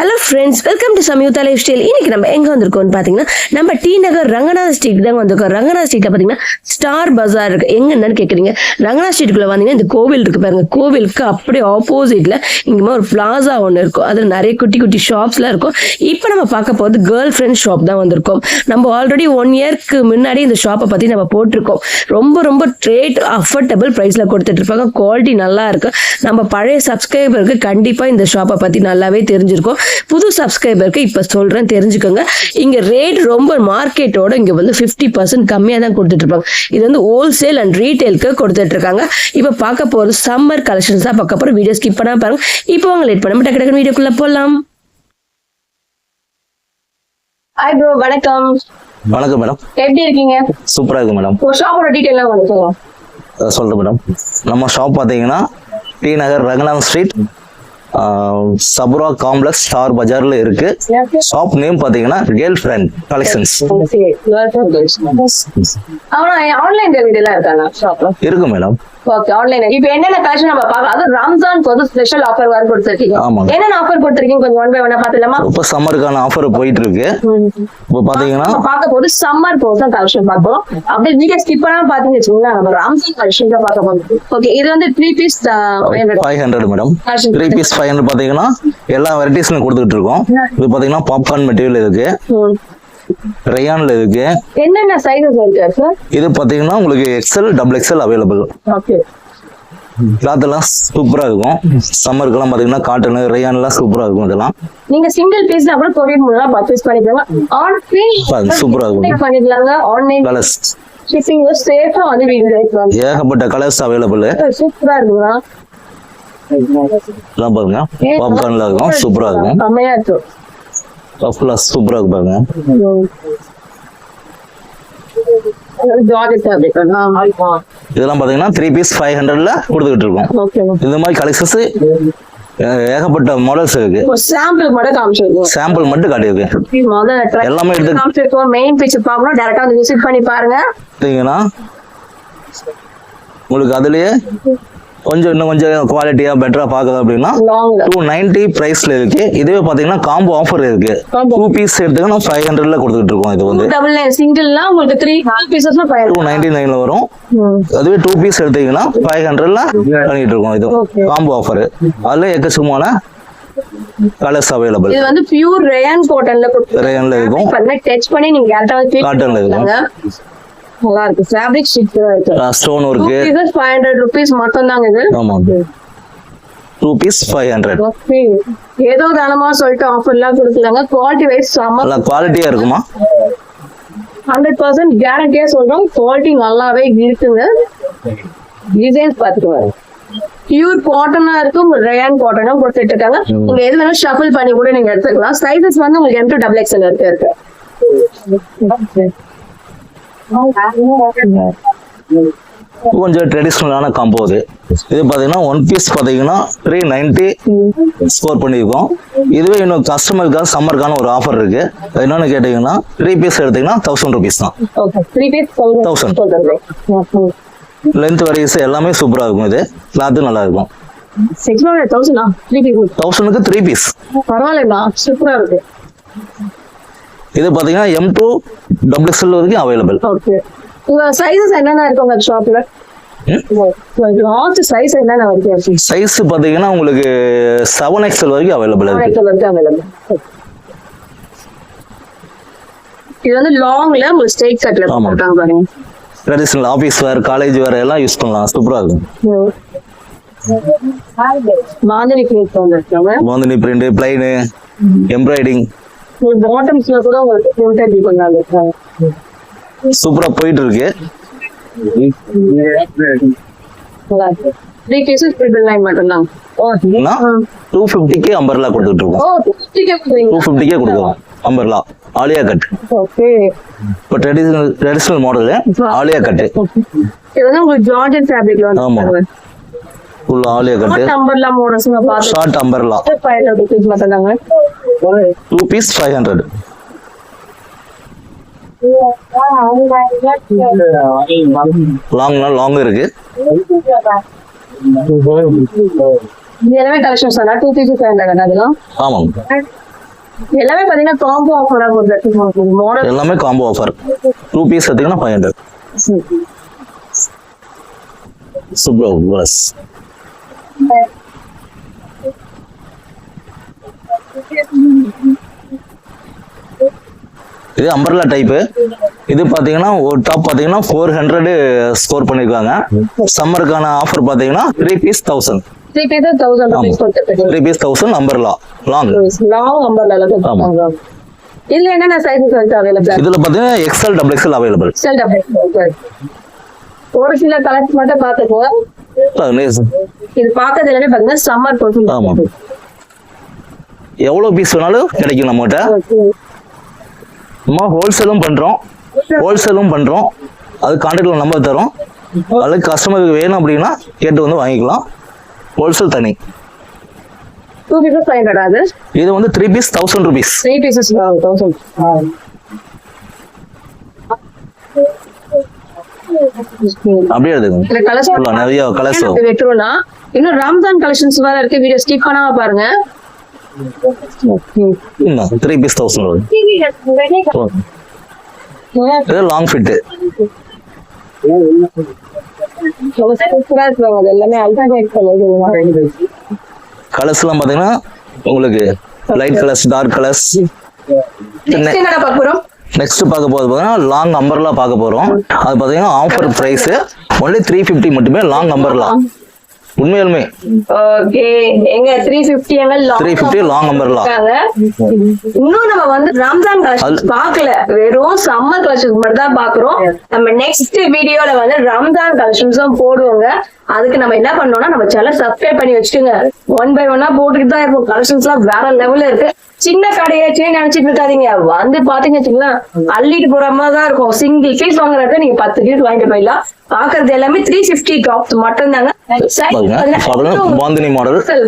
Hello friends welcome to Samyuktha lifestyle இன்னைக்கு நம்ம எங்க வந்திருக்கோம்னு பாத்தீங்கன்னா நம்ம டி நகர் ரங்கநாத ஸ்ட்ரீட் தாங்க வந்திருக்கோம். ரங்கநாத ஸ்ட்ரீட்ல பாத்தீங்கன்னா ஸ்டார் பஜார் இருக்கு. எங்க என்னன்னு கேக்குறீங்க? ரங்கநாத ஸ்ட்ரீட்டுக்குள்ள வந்தீங்கன்னா இந்த கோவில் இருக்கு பாருங்க. கோவிலுக்கு அப்படியே ஆப்போசிட்ல இங்க ஒரு பிளாசா ஒன்று இருக்கும். அதுல நிறைய குட்டி குட்டி ஷாப்ஸ்லாம் இருக்கும். இப்போ நம்ம பார்க்க போகிறது கேர்ள் ஃப்ரெண்ட் ஷாப் தான் வந்திருக்கோம். நம்ம ஆல்ரெடி ஒன் இயர்க்கு முன்னாடி இந்த ஷாப்பை பத்தி நம்ம போட்டிருக்கோம். ரொம்ப ரொம்ப ரேட் அஃபோர்டபுள் ப்ரைஸில் கொடுத்துட்டு இருப்பாங்க. குவாலிட்டி நல்லா இருக்கு. நம்ம பழைய சப்ஸ்கிரைபருக்கு கண்டிப்பா இந்த ஷாப்பை பத்தி நல்லாவே தெரிஞ்சிருக்கும். புது சப்ஸ்கிரைபருக்கு இப்ப சொல்றேன் தெரிஞ்சுக்கோங்க. இங்க ரேட் ரொம்ப மார்க்கெட்டோட இங்க வந்து ஃபிஃப்டி பர்சன்ட் கம்மியா தான் கொடுத்துட்டு இருப்பாங்க இது வந்து ஹோல்சேல் அண்ட் ரீட்டைலுக்கு கொடுத்துட்டு இருக்காங்க இப்ப பார்க்க போறது சம்மர் கலெக்ஷன்ஸ் தான் பார்க்க போறோம். வீடியோ ஸ்கிப் பண்ணாம பாருங்க. இப்போ அவங்க லேட் பண்ணாம டக்கு டக்குனு வீடியோக்குள்ள போலாம். ஹாய் ப்ரோ வணக்கம். வணக்கம் மேடம் எப்படி இருக்கீங்க? சூப்பராக இருக்கு மேடம் ஒரு ஷாப்போட அஹ் சொல்றேன் மேடம் நம்ம ஷாப் பார்த்தீங்கன்னா T Nagar Ranganathan street Sabura complex star பஜார்ல இருக்கு ஷாப் நேம் பார்த்தீங்கன்னா கேர்ள் ஃப்ரெண்ட் கலெக்ஷன்ஸ் ஆனா ஆன்லைன் இருக்கு மேடம் ஓகே ஆன்லைன் இப்போ என்னென்ன கலெக்ஷன் நம்ம பார்க்கலாம்? அது ரம்ஜானுக்கு வந்து ஸ்பெஷல் ஆஃபர் வேறு கொடுத்துருக்கீங்க. என்னென்ன ஆஃபர் கொடுத்துருக்கீங்க? கொஞ்சம் ஒன் பை ஒன்னா பார்த்துலாமா இப்போ சம்மருக்கான ஆஃபர் போயிட்டு இருக்கு இப்போ பார்த்தீங்கன்னா நம்ம பார்க்க போது சம்மர் போதும் கலெக்ஷன் பார்ப்போம். அப்படியே வீடியோ ஸ்கிப் பண்ணாம பாத்தீங்கன்னு வச்சுக்கோங்களேன் நம்ம ரம்ஜான் கலெக்ஷன் தான் பார்க்க போறோம். ஓகே இது வந்து three piece five hundred madam three piece five hundred பார்த்தீங்கன்னா எல்லா வெரைட்டிஸ்லையும் கொடுத்துட்டு இருக்கோம். இது பார்த்தீங்கன்னா பாப்கார்ன் மெட்டீரியல் இருக்கு. ரயான்ல இருக்கு. என்னென்ன சைஸஸ் இருக்கு சார் இது பார்த்தீங்கன்னா உங்களுக்கு XL double XL available okay cloth எல்லாம் சூப்பரா இருக்கும் சம்மருக்கெல்லாம் பாத்தீங்கன்னா காட்டன் ரயான் எல்லாம் சூப்பரா இருக்கும் இதெல்லாம். நீங்க சிங்கிள் பீஸ் கூட கொரியர் மூலம் பர்ச்சேஸ் பண்ணிக்கலாம். ஆன்லைன் சூப்பரா இருக்கும். பண்ணிக்கலாங்க. ஆன்லைன் கலர்ஸ் ஷிப்பிங் சேஃபா வந்து ஏகப்பட்ட கலர்ஸ் அவைலபிள் சூப்பரா இருக்குங்களா பாருங்க. பாப்கார்ன்ல இருக்கும். சூப்பரா இருக்கும். செம்மையா இருக்கும். ஃபுல்லா சூப்பரா இருக்கு பாருங்க ஜார்ஜெட் ஃபேப்ரிக் இதெல்லாம் பாத்தீங்கன்னா த்ரீ பீஸ் ஃபைவ் ஹண்ட்ரட்ல கொடுத்துக்கிட்டு இருக்கோம். ஓகே இந்த மாதிரி கலெக்ஷன்ஸ் ஏகப்பட்ட மாடல்ஸ் இருக்கு. சாம்பிள் மட்டும் காமிச்சிருக்கோம். சாம்பிள் மட்டும் காட்டியிருக்கு. எல்லாமே எடுத்து- காமிச்சிருக்கோம். மெயின் பிக்சர் பார்க்கணும். டேரக்டா வந்து விசிட் பண்ணி பாருங்க. பார்த்தீங்கன்னா உங்களுக்கு அதுலயே கொஞ்சம் இன்னும் கொஞ்சம் குவாலிட்டியா பெட்டரா பாக்குது அப்படின்னா டூ நைன்டி பிரைஸ்ல இருக்கு. இதுவே பாத்தீங்கன்னா காம்போ ஆஃபர் இருக்கு. டூ பீஸ் எடுத்தீங்கன்னா ஃபைவ் ஹண்ட்ரட்ல கொடுத்துட்டு இருக்கோம் இது வந்து. டபுள் சிங்கிள்னா உங்களுக்கு த்ரீ பீசஸ் டூ நைன்டி நைன்ல வரும். அதுவே டூ பீஸ் எடுத்தீங்கன்னா ஃபைவ் ஹண்ட்ரட்ல பண்ணிட்டு இருக்கோம் இது. காம்போ ஆஃபர் அதுல எக்கச்சக்கமான கலர்ஸ் அவைலபிள் இது வந்து பியூர் ரேயான் காட்டன்ல ரேயான்ல இருக்கும். டச் பண்ணி நீங்க டேரக்டா வந்து Cotton ல இருக்கும். நல்லா இருக்கு ஃபேப்ரிக் சூப்பரா இருக்கு. ஸ்டோன் இருக்கு. பீசஸ் ஃபைவ் ஹண்ட்ரட் ருபீஸ் மட்டும் தாங்க இது? ஆமா டூ பீஸ் ஃபைவ் ஹண்ட்ரட். ஏதோ தானமா சொல்லிட்டு ஆஃபர் எல்லாம் கொடுக்குறாங்க. குவாலிட்டி வைஸ் நல்லா குவாலிட்டியா இருக்குமா? ஹண்ட்ரட் பர்சன்ட் கேரண்டியா சொல்றோம். குவாலிட்டி நல்லாவே இருக்குங்க. டிசைன்ஸ் பாத்துக்கோங்க பியூர் காட்டனா இருக்கும். ரேயான் காட்டனும் கொடுத்துட்டு இருக்காங்க நீங்க எது ஷஃபிள் பண்ணி கூட நீங்க எடுத்துக்கலாம். சைஸஸ் வந்து உங்களுக்கு எம் டூ டபுள் எக்ஸ்எல் இருக்கு இருக்கு. கொஞ்சம் ட்ரெடிஷ்னலான காம்போ இது. இது பாத்தீங்கன்னா ஒன் பீஸ் பாத்தீங்கன்னா த்ரீ நைன்டி ஸ்கோர் பண்ணியிருக்கோம் இதுவே இன்னும் கஸ்டமருக்காக சம்மருக்கான ஒரு ஆஃபர் இருக்கு. என்னன்னு கேட்டீங்கன்னா த்ரீ பீஸ் எடுத்தீங்கன்னா தௌசண்ட் ருபீஸ் தான். தௌசண்ட் லென்த் வரைஸ் எல்லாமே சூப்பரா இருக்கும் இது. கிளாத்து நல்லா இருக்கும். தௌசண்ட்க்கு த்ரீ பீஸ் பரவாயில்லண்ணா சூப்பரா இருக்கு. இது பாத்தீங்கன்னா எம் டூ டபுள் எக்ஸ்எல் வரைக்கும் அவைலபிள் ஓகே சைஸஸ் என்னென்ன இருக்கு உங்க ஷாப்ல லார்ஜ் சைஸ் பாத்தீங்கன்னா உங்களுக்கு செவன் எக்ஸ்எல் வரைக்கும் அவைலபிள் இருக்கு. இது வந்து லாங்ல உங்களுக்கு ஸ்ட்ரெயிட் கட்ல. போட்டாங்க பாருங்க. Traditional office wear college wear எல்லாம் யூஸ் பண்ணலாம். சூப்பரா இருக்கும். மோந்தினி பிரிண்ட் பிளைனு எம்ப்ராய்டிங் பாட்டம்ஸ்ல கூட உங்களுக்கு இது பண்ணாங்க சூப்பரா போயிட்டு இருக்கு. த்ரீ பீசஸ் ட்ரிபிள் நைன் மட்டும்தான். டூ ஃபிஃப்டிக்கு அம்பர்லா கொடுத்துட்டு இருக்கோம் டூ ஃபிஃப்டிக்கே கொடுக்குறோம் அம்பர்லா ஆலியா கட் ஓகே இப்போ traditional traditional model Alia cut. இது வந்து உங்களுக்கு ஜார்ஜன் ஃபேப்ரிக்ல ஆமா. Full Alia cut. Short umbrella two piece five hundred லாங்னா long இருக்கு. எல்லாமே கலெக்ஷன்ஸ் தானே? டூ பீஸ் ஃபைவ் ஹண்ட்ரட் அதெல்லாம் ஆமாங்க. எல்லாமே பாத்தீங்கன்னா காம்போ ஆஃபரா போகுது. எல்லாமே காம்போ ஆஃபர் டூ பீஸ் எடுத்தீங்கன்னா ஃபைவ் ஹண்ட்ரட் சூப்பர் பஸ் இது அம்பர்லா டைப்பு இது பார்த்தீங்கன்னா ஒரு டாப் பார்த்தீங்கன்னா ஃபோர் ஹண்ட்ரட் ஸ்கோர் பண்ணியிருக்காங்க சம்மருக்கான ஆஃபர் பார்த்தீங்கன்னா three piece thousand three piece thousand three piece thousand umbrella long long umbrella இதுல என்னென்ன சைஸஸ் வந்து அவைலபிள் இதில் பார்த்தீங்கன்னா எக்ஸ்எல் டபுள் எக்ஸ்எல் அவைலபிள் ஒரு சில கலர்ஸ் மட்டும் பாத்துக்கோ இது பார்க்கறது எல்லாமே பாத்தீங்கன்னா சம்மர் ஆமா. எவ்வளோ பீஸ் வேணாலும் கிடைக்கும் நம்மகிட்ட. நம்ம ஹோல்சேலும் பண்ணுறோம் ஹோல்சேலும் பண்ணுறோம் அது கான்டாக்டில் நம்பர் தரோம். அதுக்கு கஸ்டமருக்கு வேணும் அப்படின்னா கேட்டு வந்து வாங்கிக்கலாம். ஹோல்சேல் தனி. டூ அது? இது வந்து three piece thousand rupees three pieces thousand அப்படியே எடுத்துக்கோங்க கலர்ஸ் நிறைய கலர்ஸ் வெட்டுறோம்னா இன்னும் ரம்ஜான் கலெக்ஷன்ஸ் வேற இருக்கு வீடியோ ஸ்கிப் பண்ணாம பாருங்க. த்ரீ பீஸ் தௌசண்ட் வரும். இது லாங் இருக்காங்க அது எல்லாமே பார்த்தீங்கன்னா உங்களுக்கு லைட் கலர்ஸ் டார்க் கலர்ஸ் பார்க்க போறோம்? நெக்ஸ்ட் பார்க்க போகிறது பார்த்தீங்கன்னா லாங் அம்பர்லா பார்க்க போகிறோம் அது பார்த்தீங்கன்னா offer price only three fifty மட்டுமே லாங் அம்பர்லா உண்மையாலுமே. ஓகே. எங்க எங்க லாங் இன்னும் நம்ம வந்து ரம்ஜான் கலெக்ஷன்ஸ் பார்க்கல. வெறும் சம்மர் கலெக்ஷன்ஸ் மட்டும் தான் பாக்குறோம் நம்ம நெக்ஸ்ட் வீடியோல வந்து ரம்ஜான் கலெக்ஷன்ஸும் போடுவோங்க. அதுக்கு நம்ம என்ன பண்ணோம்னா நம்ம சேனல் சப்ஸ்கிரைப் பண்ணி வச்சுக்கோங்க ஒன் பை ஒன்னா போட்டுக்கிட்டு தான் கலெக்ஷன்ஸ் எல்லாம் வேற லெவல்ல இருக்கு. சின்ன கடையாச்சும் நினைச்சிட்டு இருக்காதீங்க. வந்து பாத்தீங்க வச்சுங்களேன் அள்ளிட்டு போற மாதிரி தான் இருக்கும். சிங்கிள் பீஸ் வாங்குறத நீங்க பத்து பீஸ் வாங்கிட்டு போயிடலாம். பாக்குறது எல்லாமே த்ரீ பிப்டி டாப்ஸ் மட்டும் தாங்க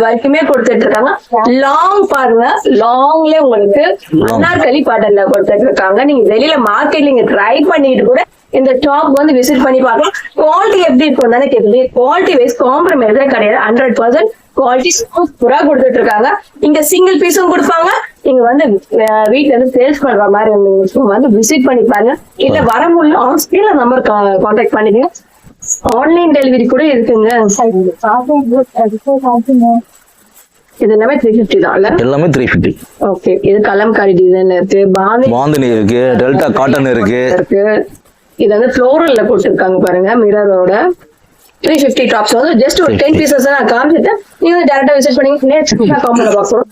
வரைக்குமே கொடுத்துட்டு இருக்காங்க லாங் பாருங்க லாங்ல உங்களுக்கு அனார்கலி பாட்டன்ல கொடுத்துட்டு இருக்காங்க நீங்க வெளியில மார்க்கெட் நீங்க ட்ரை பண்ணிட்டு கூட இந்த டாப் வந்து விசிட் பண்ணி பார்க்கலாம். குவாலிட்டி எப்படி இருக்கும் தானே கேட்குது குவாலிட்டி வைஸ் காம்ப்ரமைஸே கிடையாது. ஹண்ட்ரட் பர்சன்ட் குவாலிட்டி சூப்பரா கொடுத்துட்டு இருக்காங்க இங்க சிங்கிள் பீஸும் கொடுப்பாங்க. நீங்க வந்து வீட்ல இருந்து சேல்ஸ் பண்ற மாதிரி வந்து விசிட் பண்ணி பாருங்க. இல்ல வர முடியல ஆன் ஸ்கிரீன்ல நம்பர் கான்டாக்ட் பண்ணிக்கங்க ஆன்லைன் டெலிவரி கூட இருக்குங்க. இது எல்லாமே த்ரீ ஃபிஃப்டி தான் எல்லாமே த்ரீ ஃபிஃப்டி ஓகே இது கலம்காரி டிசைன்ல இருக்கு. பாந்தி இருக்கு டெல்டா காட்டன் இருக்கு. இருக்கு. இது வந்து ஃப்ளோரல்ல போட்டிருக்காங்க பாருங்க மிரரோட த்ரீ ஃபிஃப்டி டாப்ஸ் வந்து ஜஸ்ட் ஒரு டென் பீசஸ் நான் காமிச்சிட்டு நீங்க வந்து டேரக்டா விசிட் பண்ணி நேற்று காம்பவுண்ட்ல பாக்குறோம்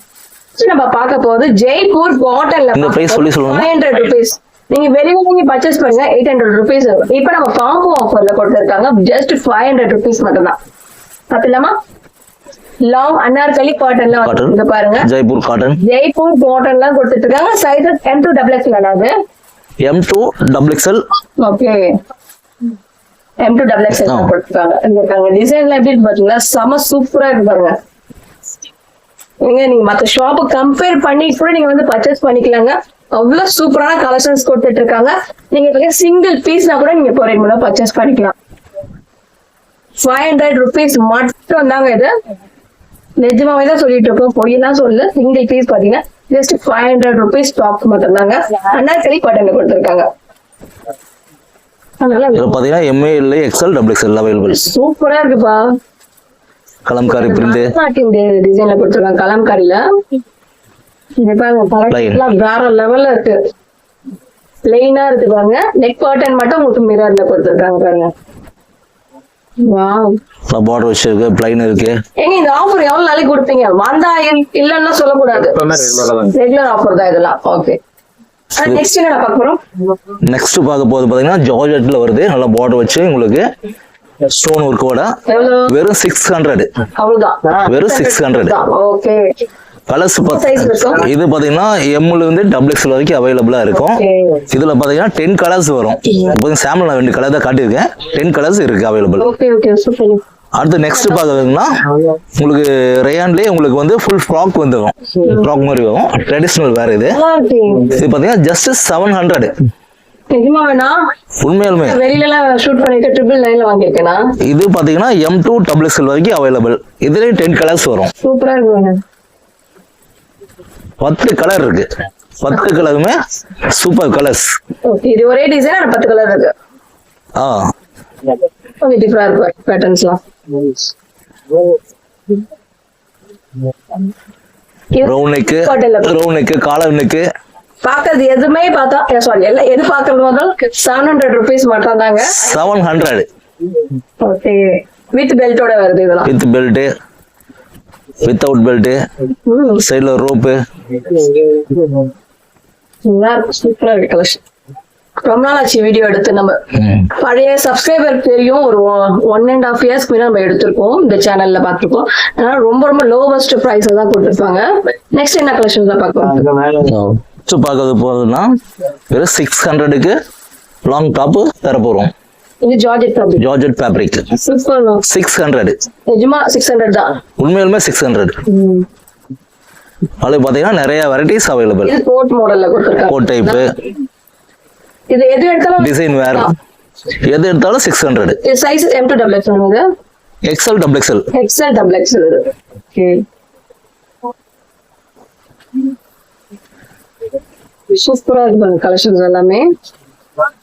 நம்ம பார்க்க போகுது ஜெய்ப்பூர் காட்டன்ல. ஃபைவ் ஹண்ட்ரட் ருபீஸ் நீங்க வெளியில நீங்க பர்ச்சேஸ் பண்ணுங்க எயிட் ஹண்ட்ரட் ருபீஸ் இப்ப நம்ம காம்போ ஆஃபர்ல கொடுத்துருக்காங்க ஜஸ்ட் ஃபைவ் ஹண்ட்ரட் ருபீஸ் மட்டும் தான் பாத்துலாமா லாங் அன்னார்கலி காட்டன்ல காட்டன் வந்து பாருங்க. ஜெய்ப்பூர் காட்டன் ஜெய்ப்பூர் காட்டன்லாம் கொடுத்துட்டு இருக்காங்க. Sizes M to double X வேணாது M to double XL okay M to double X ஆ. கொடுத்துருக்காங்க இருக்காங்க. டிசைன்ல எப்படி பாத்தீங்களா? செம சூப்பரா இருக்கு பாருங்க. நீங்க நீங்க மத்த ஷாப்பை கம்பேர் பண்ணி கூட நீங்க வந்து பர்ச்சேஸ் பண்ணிக்கலாங்க. அவ்வளவு சூப்பரான கலெக்ஷன்ஸ் கொடுத்துட்டு இருக்காங்க நீங்க சிங்கிள் பீஸ்னா கூட நீங்க இப்போ ரெண்டு மூணு பர்ச்சேஸ் பண்ணிக்கலாம். ஃபைவ் ஹண்ட்ரட் ருபீஸ் மட்டும் தாங்க இது. நிஜமாவே தான் சொல்லிட்டு இருக்கோம். பொய்யெல்லாம் சொல்லு சிங்கிள் பீஸ் பாத்தீங்கன்னா just five hundred rupees top மட்டும் தாங்க அண்ணாக்கரி பட்டன்ல கொடுத்துருக்காங்க. அதனால இதில் பார்த்தீங்கன்னா எம்ஏ இல்லை எக்ஸ்எல் டபுள் எக்ஸ்எல் அவைலபிள் சூப்பரா இருக்குப்பா. கலம்காரி பிரிண்டு டிசைன்ல கொடுத்துருக்காங்க. கலம்காரில. இது பாருங்க வேற லெவல்ல இருக்கு. பிளெயினா இருக்கு பாருங்க. நெக் பாட்டன் மட்டும் உங்களுக்கு மிரர்ல கொடுத்துருக்காங்க பாருங்க. வாவ் பார்டர் வச்சிருக்கு பிளைன் இருக்கு. ஏங்க இந்த ஆஃபர் எவ்வளவு நாளைக்கு கொடுப்பீங்க? வந்தா இல்- இல்லன்னா சொல்லக்கூடாது. ரெகுலர் ஆஃபர் தான். இதெல்லாம். ஓகே நெக்ஸ்ட் என்ன பார்க்க போறோம்? நெக்ஸ்ட் பார்க்க போது பார்த்தீங்கன்னா ஜார்ஜெட்ல வருது. நல்லா பார்டர் வச்சு உங்களுக்கு ஸ்டோன் ஒர்க்கோட வெறும் சிக்ஸ் ஹண்ட்ரட் அவ்வளவுதான். வெறும் 600. ஓகே கலர்ஸ் இருக்கும்? இது பார்த்தீங்கன்னா எம்ல இருந்து டபுள் எக்ஸ்எல் வரைக்கும் அவைலபிளா இருக்கும். இதுல பார்த்தீங்கன்னா டென் கலர்ஸ் வரும். இப்போ சாம்பிள் நான் ரெண்டு கலர் தான் காட்டியிருக்கேன். டென் கலர்ஸ் இருக்கு அவைலபிள் அடுத்து நெக்ஸ்ட் பார்க்கறதுன்னா உங்களுக்கு ரேயான்லேயே உங்களுக்கு வந்து ஃபுல் ஃப்ராக் வந்துடும் ஃப்ராக் மாதிரி வரும். ட்ரெடிஷ்னல் வேற இது. இது பார்த்தீங்கன்னா ஜஸ்ட் செவன் ஹண்ட்ரட் உண்மையாலுமே. வெளியில எல்லாம் ஷூட் பண்ணிட்டு ட்ரிபிள் நைன்ல வாங்கியிருக்கேனா? இது பார்த்தீங்கன்னா எம் டூ டபுள் எக்ஸ்எல் வரைக்கும் அவைலபிள் இதுலேயும் டென் கலர்ஸ் வரும். சூப்பரா இருக்கு பத்து கலர் இருக்கு. பத்து கலருமே சூப்பர் கலர்ஸ் இது ஒரே டிசைன் பத்து கலர் இருக்கு? ஆ. கொஞ்சம் டிஃபரா இருக்கு பேட்டர்ன்ஸ்லாம் நெக்கு காலர் நெக்கு பாக்குறது எதுவுமே பார்த்தா சாரி எல்லாம் எது பாக்குறது முதல்? செவன் ஹண்ட்ரட் ருபீஸ் மட்டும் தாங்க. செவன் ஹண்ட்ரட் ஓகே வித் பெல்ட்டோட வருது இதெல்லாம். வித் பெல்ட்டு வித்தவுட் பெல்ட்டு ம், சைடில் ரோப்பு நல்லா இருக்கு கலெக்ஷன் ரொம்ப நாள் ஆச்சு வீடியோ எடுத்து நம்ம. பழைய சப்ஸ்கிரைபர் தெரியும் ஒரு ஒன் அண்ட் ஹாஃப் இயர்ஸ்க்கு முன்னாடி நம்ம எடுத்திருக்கோம் இந்த சேனல்ல பார்த்திருக்கோம். அதனால ரொம்ப ரொம்ப லோவஸ்ட் ப்ரைஸ் தான் கொடுத்துருப்பாங்க. நெக்ஸ்ட் என்ன கலெக்ஷன் தான் பார்க்கலாம் பார்க்கறது போகிறதுனா வெறும் சிக்ஸ் ஹண்ட்ரடுக்கு லாங் டாப்பு தர போகிறோம் இது georgette fabric georgette fabric six hundred நிஜமா சிக்ஸ் ஹண்ட்ரட் தான். உண்மையிலுமே சிக்ஸ் ஹண்ட்ரட் பார்த்தீங்கன்னா நிறைய வெரைட்டிஸ் அவைலபிள் கோட் மாடல்ல கொடுத்துருக்காங்க. கோட் டைப்பு இது எது எடுத்தாலும் டிசைன் வேர் எது எடுத்தாலும் six hundred size M to double X இது? XL double XL XL double XL okay. சூப்பரா இருக்கு கலெக்ஷன்ஸ் எல்லாமே.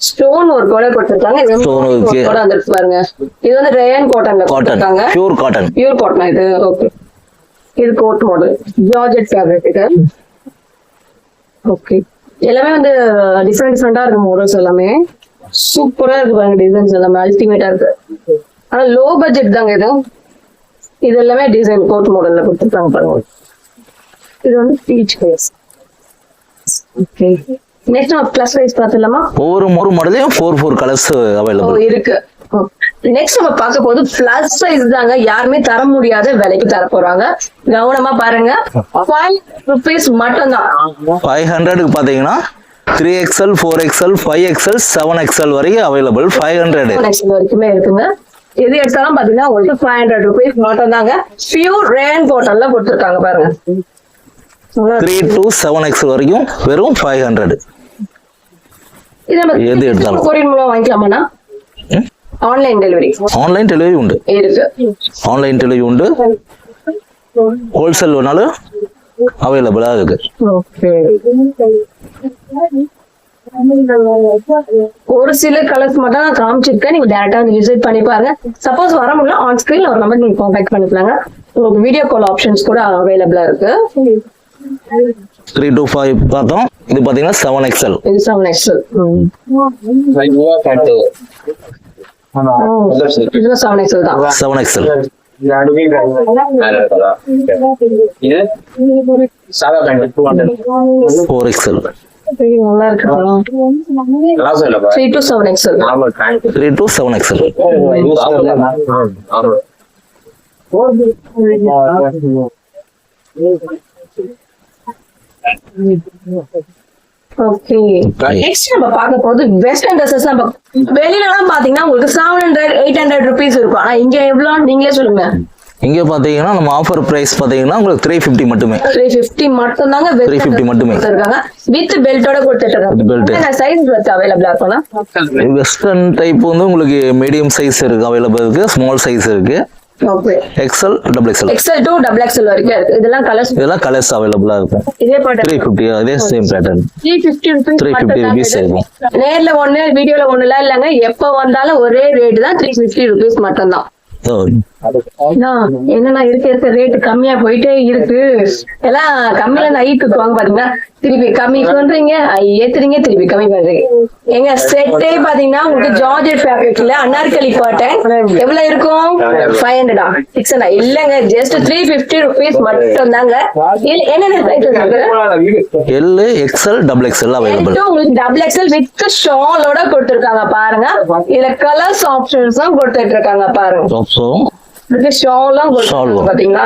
ஸ்டோன் ஒரு கூட கொடுத்துருக்காங்க இது Stone work. கூட வந்துருக்கு பாருங்க. இது வந்து ரேயன் காட்டன்ல காட்டன் கொடுத்துருக்காங்க பியூர் காட்டன் பியூர் காட்டன் இது. ஓகே இது கோட் மாடல் ஜார்ஜெட் ஃபேப்ரிக் இது. ஓகே எல்லாமே வந்து டிஃப்ரெண்ட் டிஃப்ரெண்டா இருக்கு மாடல்ஸ் எல்லாமே. சூப்பரா இருக்கு பாருங்க டிசைன்ஸ் எல்லாமே. அல்டிமேட்டா இருக்கு. ஆனா லோ பட்ஜெட் தாங்க இது. இது எல்லாமே டிசைன் கோட் மாடல்ல கொடுத்துருக்காங்க பாருங்க. இது வந்து பீச் ஃபேஸ் ஓகே நெக்ஸ்ட் நம்ம ப்ளஸ் வைஸ் பார்த்துலாமா ஒவ்வொரு ஒரு மாடலையும் ஃபோர் ஃபோர் கலர்ஸ் அவைலபிள் இருக்கு. நெக்ஸ்ட் நம்ம பார்க்க போது பிளஸ் சைஸ் தாங்க யாருமே தர முடியாத விலைக்கு தர போறாங்க. கவனமா பாருங்க. ஃபைவ் ருபீஸ் மட்டும் தான் ஃபைவ் ஹண்ட்ரடுக்கு பார்த்தீங்கன்னா three XL four XL five XL seven XL வரைக்கும் அவைலபிள் ஃபைவ் ஹண்ட்ரட் வரைக்குமே இருக்குங்க. எது எடுத்தாலும் பாத்தீங்கன்னா உங்களுக்கு ஃபைவ் ஹண்ட்ரட் ருபீஸ் மட்டும் தாங்க பியூர் ரேன் கோட்டன்ல கொடுத்துருக்காங்க பாருங்க. த்ரீ டு செவன் எக்ஸ்எல் வரைக்கும் வெறும் ஃபைவ் ஹண்ட்ரட் எது எடுத்தாலும். கொரியன் மூலம் வாங்கிக்கலாமாண்ணா? ஆன்லைன் டெலிவரி ஆன்லைன் டெலிவரி உண்டு. ஆன்லைன் டெலிவரி உண்டு. ஹோல்சேல் வேணாலும் அவைலபிளாக இருக்கு. ஒரு சில கலர்ஸ் மட்டும் நான் காமிச்சிருக்கேன். நீங்க டேரக்டா வந்து விசிட் பண்ணி பாருங்க. சப்போஸ் வர முடியல ஆன் ஸ்கிரீன்ல ஒரு நம்பர் நீங்க கான்டாக்ட் பண்ணிக்கலாங்க. உங்களுக்கு வீடியோ கால் ஆப்ஷன்ஸ் கூட அவைலபிளா இருக்கு. த்ரீ டு ஃபைவ் பார்த்தோம். இது பார்த்தீங்கன்னா செவன் எக்ஸ்எல் இது செவன் எக்ஸல் இது செவன் எக்ஸல் தான் செவன் எக்ஸ்எல் ஃபோர் எக்ஸ்எல் இது நல்லா இருக்கு சொல்லப்பா three to seven XL normal pant three to seven XL okay next நம்ம பார்க்க போது வெஸ்டர்ன் ட்ரெஸ்ஸஸ் நம்ம வெளியில எல்லாம் பாத்தீங்கன்னா உங்களுக்கு seven hundred eight hundred rupees இருக்கும். ஆனா இங்க எவ்வளவு நீங்களே சொல்லுங்க. இங்கே பார்த்தீங்கன்னா நம்ம ஆஃபர் ப்ரைஸ் பார்த்தீங்கன்னா உங்களுக்கு த்ரீ ஃபிஃப்டி மட்டுமே. த்ரீ ஃபிஃப்டி மட்டும் தாங்க 350 மட்டுமே. கொடுத்துருக்காங்க. வித் பெல்ட்டோட belt. இருக்காங்க சைஸ் பத்தி அவைலபிளா வெஸ்டர்ன் டைப் வந்து உங்களுக்கு மீடியம் சைஸ் இருக்கு அவைலபிள் இருக்கு. ஸ்மால் சைஸ் இருக்கு. XL double XL XL to double XL வரைக்கும் இருக்கு. இதெல்லாம் கலர்ஸ் இதெல்லாம் கலர்ஸ் அவைலபிளா இருக்கும். இதே போட்டு த்ரீ ஃபிஃப்டி அதே சேம் பேட்டர்ன் ருபீஸ் 350 rupees இருக்கும். நேர்ல ஒண்ணு வீடியோல இல்லைங்க. எப்ப வந்தாலும் ஒரே ரேட் தான் த்ரீ ஃபிஃப்டி ருபீஸ் மட்டும் தான் என்னன்னா இருக்க இருக்க ரேட் கம்மியா போயிட்டே இருக்கு. எல்லாம் கம்மியில இருந்து ஐ தூக்குவாங்க பாத்தீங்கன்னா திருப்பி கம்மி பண்றீங்க ஏத்துறீங்க திருப்பி கம்மி பண்றீங்க. எங்க செட்டே பாத்தீங்கன்னா உங்களுக்கு ஜார்ஜெட் ஃபேப்ரிக்ல அனார்கலி காட்டன் எவ்வளவு இருக்கும்? ஃபைவ் ஹண்ட்ரடா சிக்ஸ் ஹண்ட்ரட் இல்லங்க ஜஸ்ட் த்ரீ பிப்டி ருபீஸ் மட்டும் தாங்க என்னென்ன சைஸ் இருக்கு? L XL double XL available உங்களுக்கு டபுள் எக்ஸல் வித் ஷாலோட கொடுத்திருக்காங்க பாருங்க. இதுல கலர்ஸ் ஆப்ஷன்ஸும் கொடுத்துட்டு இருக்காங்க பாருங்க. பாத்தீங்களா?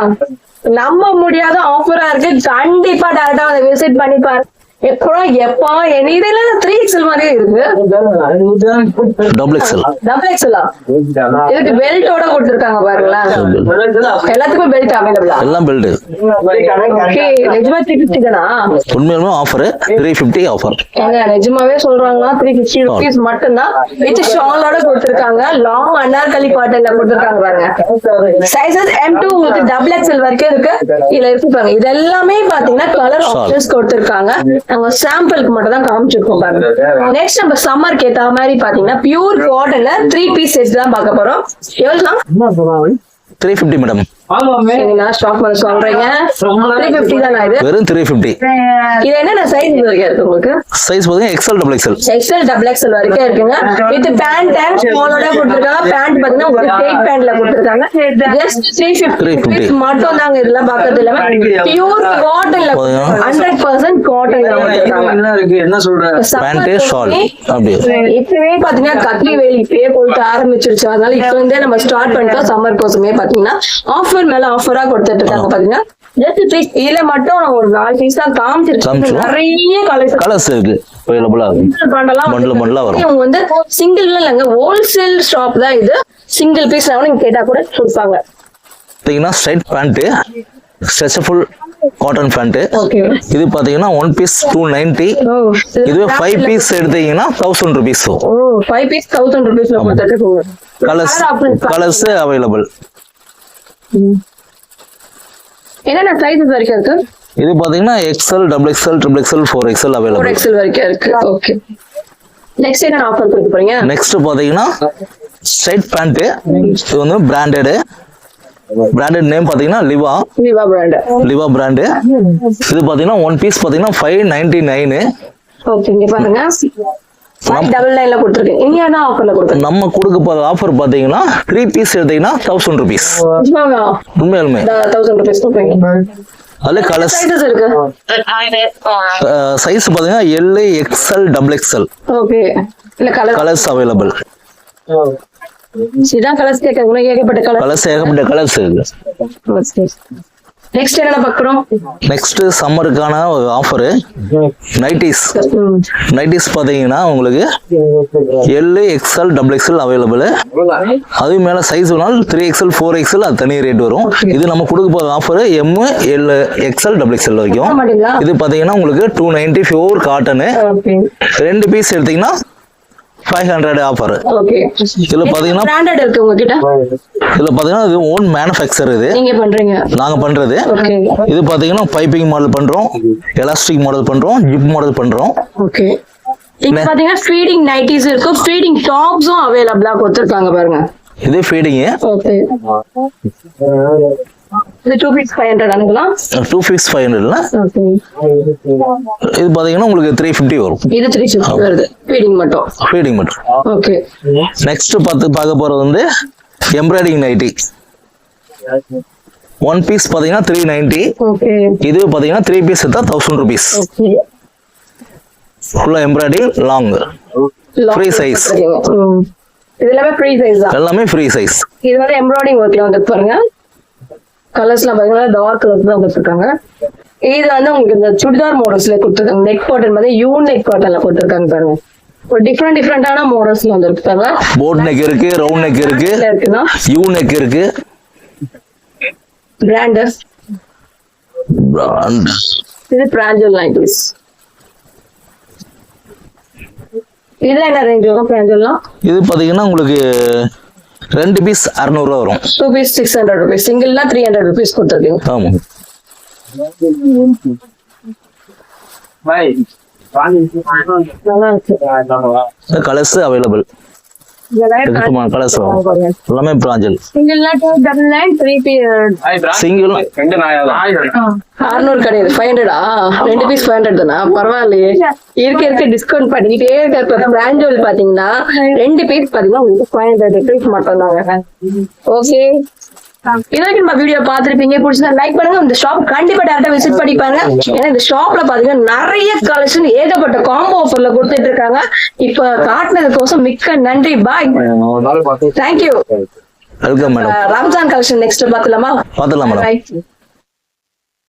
நம்ப முடியாத ஆஃபரா இருக்கு. கண்டிப்பா டேரக்டா வந்து விசிட் பண்ணி பாருங்க எப்பறம் எப்பா? இதெல்லாம் த்ரீ எக்ஸல் மாதிரியே இருக்கு. டபுள் எக்ஸல் டபுள் எக்ஸலா இதுக்கு பெல்ட்டோட கொடுத்துருக்காங்க பாருங்களேன். எல்லாத்துக்கும் பெல்ட் அவைலபிளா எல்லாம் பெல்ட் ஓகே நிஜமா த்ரீ ஃபிஃப்டி தானா? உண்மையிலுமே ஆஃபர் த்ரீ ஃபிஃப்டி ஆஃபர் ஏங்க நிஜமாவே சொல்றாங்களா? த்ரீ ஃபிஃப்டி ருபீஸ் மட்டும்தான். வித் ஷாலோட கொடுத்துருக்காங்க. லாங் அனார்கலி காட்டன்ல கொடுத்துருக்காங்க பாருங்க. சைசஸ் எம் டூ உங்களுக்கு டபுள் எக்ஸ்எல் வரைக்கும் இருக்கு. இதுல இருக்கு பாருங்க. இது எல்லாமே பாத்தீங்கன்னா கலர். ஆப்ஷன்ஸ் கொடுத்துருக்காங்க. நாங்க சாம்பிளுக்கு மட்டும் தான் காமிச்சிருக்கோம் பாருங்க. நெக்ஸ்ட் நம்ம சம்மருக்கு ஏத்த மாதிரி பாத்தீங்கன்னா பியூர் காட்டன்ல த்ரீ பீஸ் செட்ஸ் தான் பார்க்க போறோம். எவ்வளவு த்ரீ ஃபிஃப்டி மேடம் வெறும் த்ரீ இது சைஸ் வரைக்கும் உங்களுக்கு? சைஸ் டபுள் டபுள் வரைக்கும் இருக்குங்க. வித் பேண்ட் ஸ்மாலோட கொடுத்துருக்காங்க. பேண்ட் பாத்தீங்கன்னா உங்களுக்கு ஸ்ட்ரெயிட் பேண்ட்ல கொடுத்துருக்காங்க. Just three fifty 350. மட்டும் தாங்க இதெல்லாம் பார்க்கறது இல்லாம பியூர் காட்டன்ல ஹண்ட்ரட் பர்சன்ட் என்ன ஷால் அப்படி இப்பவே பாத்தீங்கன்னா கத்திரி வெயில் இப்பயே போயிட்டு ஆரம்பிச்சிருச்சு. அதனால இப்ப இருந்தே நம்ம ஸ்டார்ட் பண்ணிட்டோம். சம்மர் கோசமே பாத்தீங்கன்னா ஆஃபர் மேல ஆஃபரா கொடுத்துட்டு இருக்காங்க பாத்தீங்கன்னா. ஜஸ்ட் இதுல மட்டும் நான் ஒரு நாலு பீஸ் காமிச்சிருக்கேன். நிறைய கலர்ஸ் கலர்ஸ் இருக்கு. வந்து சிங்கிள் இல்லைங்க ஹோல்சேல் ஷாப் தான் இது. சிங்கிள் பீஸ் நீங்க கேட்டா கூட கொடுப்பாங்க. பார்த்தீங்கன்னா ஸ்ட்ரைட் பேண்ட்டு காட்டன் ஓகே இது பார்த்தீங்கன்னா ஒன் பீஸ் டூ நைன்ட்டி ஓ இதுவே ஃபைவ் பீஸ் எடுத்தீங்கன்னா thousand rupees five piece thousand colours. Colours available என்னென்ன சைஸஸ் வரைக்கும் இருக்கு? இது பார்த்தீங்கன்னா XL double XL triple XL four four available XL வரைக்கும் இருக்கு. ஓகே நெக்ஸ்ட் என்ன ஆஃபர் கொடுக்க போறீங்க? நெக்ஸ்ட் பார்த்தீங்கன்னா ஸ்ட்ரைட் பேண்ட்டு இது வந்து பிராண்டடு பிராண்டட் நேம் பார்த்தீங்கன்னா லிவா விவா பிராண்ட் லிவா பிராண்டு இது பார்த்தீங்கன்னா ஒன் பீஸ் பார்த்தீங்கன்னா ஃபைவ் நைன்டி நைனு ஓகே இங்க பாருங்க. நம்ம கொடுக்க போகிற ஆஃபர் பார்த்தீங்கன்னா த்ரீ பீஸ் எடுத்தீங்கன்னா தௌசண்ட் ருபீஸ் உண்மையாலுமே. அதில் கலர்ஸ் சைஸ் பார்த்தீங்கன்னா L XL double XL okay இல்ல கலர் கலர்ஸ் அவைலபிள் இதான் கலர்ஸ் கேட்க ஏகப்பட்ட கலர் கலர்ஸ் ஏகப்பட்ட கலர்ஸ் இருக்கு. நெக்ஸ்ட் என்னென்ன பாக்குறோம் நெக்ஸ்ட் சம்மருக்கான ஒரு ஆஃபரு நைட்டிஸ் நைட்டிஸ் பார்த்தீங்கன்னா உங்களுக்கு L XL double XL available அது மேலே சைஸ் வேணாலும் த்ரீ எக்ஸ்எல் ஃபோர் எக்ஸ்எல் அது தனி ரேட் வரும். இது நம்ம கொடுக்க போகிற offer M L XL double XL வரைக்கும். இது பார்த்தீங்கன்னா உங்களுக்கு டூ நைன்டி பியூர் காட்டனு ரெண்டு பீஸ் எடுத்தீங்கன்னா ஃபைவ் ஹண்ட்ரட் ஆஃபர் ஓகே இதுல பாத்தீங்கன்னா இதுல பாத்தீங்கன்னா இது ஓன் மேனுஃபேக்சர் இது. நீங்க பண்றீங்க. நாங்க பண்றது. இது பாத்தீங்கன்னா பைப்பிங் மாடல் பண்றோம் எலாஸ்டிக் மாடல் பண்றோம் ஜிப் மாடல் பண்றோம். ஓகே இங்க பாத்தீங்கன்னா ஃபீடிங் நைட்டிஸ் இருக்கும். ஃபீடிங் டாப்ஸும் அவைலபிளா கொடுத்துருக்காங்க பாருங்க. இது ஃபீடிங்கு ஓகே இது டூ ஃபைவ் ஹண்ட்ரட் அனுப்பலாம். டூ ஃபிக்ஸ் ஃபைவ் ஹண்ட்ரட்ல ஓகே இது பாத்தீங்கன்னா உங்களுக்கு த்ரீ ஃபிஃப்டி வரும். இது த்ரீ ஃபிஃப்டி வருது. ஃபீடிங் மட்டும். ஃபீடிங் மட்டும். ஓகே நெக்ஸ்ட் பார்த்து பார்க்க போறது வந்து எம்ப்ராய்டிங் நைட்டி ஒன் பீஸ் பாத்தீங்கன்னா த்ரீ நைன்டி இது பாத்தீங்கன்னா த்ரீ பீஸ் எடுத்தா தௌசண்ட் ருபீஸ் ஓகே ஃபுல்லா எம்ப்ராய்டிங் லாங் size. இது எல்லாமே ஃப்ரீ சைஸ் எல்லாமே ஃப்ரீ சைஸ் இது வந்து எம்ப்ராய்டிங் ஒர்க்ல வந்து பாருங்க. கலர்ஸ்லாம் பாத்தீங்கன்னா டார்க் கலர்ஸ் தான் கொடுத்துருக்காங்க. இது வந்து உங்களுக்கு இந்த சுடிதார் மாடல்ஸ்ல கொடுத்துருக்காங்க நெக் பாட்டன் வந்து யூ நெக் பாட்டன்ல கொடுத்துருக்காங்க பாருங்க. ஒரு டிஃப்ரெண்ட் டிஃப்ரெண்டான மாடல்ஸ்ல வந்து இருக்கு பாருங்க. போட் நெக் இருக்கு ரவுண்ட் நெக் இருக்கு. இருக்குன்னா யூ நெக் இருக்கு. Brand brand. இது பிராஞ்சல் நைட்டிஸ் இதுல என்ன ரேஞ்ச் வரும் பிராஞ்சல்லாம் இது பாத்தீங்கன்னா உங்களுக்கு ரெண்டு பீஸ் அறுநூறுவா வரும். Two piece six hundred rupees சிங்கிள்னா three hundred rupees கொடுத்துருக்கீங்க. ஆமா. பாய் நல்லா இருக்கு. கலர்ஸ் அவைலபிள் எல்லாமே பிராஞ்சல். சிங்கிள்னா டூ டபுள் நைன் த்ரீ பீ சிங்கிள் ரெண்டு அறுநூறு கிடையாது. ஃபைவ் ஹண்ட்ரடா ரெண்டு பீஸ் ஃபைவ் ஹண்ட்ரட் தானா? பரவாயில்லையே. இருக்க இருக்க டிஸ்கவுண்ட் பண்ணிக்கிட்டே இருக்க பிராஞ்சோல் பாத்தீங்கன்னா ரெண்டு பீஸ் பாத்தீங்கன்னா உங்களுக்கு ஃபைவ் ஹண்ட்ரட் ருபீஸ் மட்டும் தாங்க ஓகே இதுவரைக்கும் நம்ம வீடியோ பார்த்திருப்பீங்க. பிடிச்சதா லைக் பண்ணுங்க. இந்த ஷாப் கண்டிப்பா டேரக்டா விசிட் பண்ணி பாருங்க. ஏன்னா இந்த ஷாப்ல பாத்தீங்கன்னா நிறைய கலெக்ஷன் ஏகப்பட்ட காம்போ ஆஃபர்ல கொடுத்துட்டு இருக்காங்க. இப்ப காட்டுனதுக்கோசம் மிக்க நன்றி. Bye thank you welcome madam Ramzan collection next பாத்துலாமா பார்த்துலாம் மேடம்.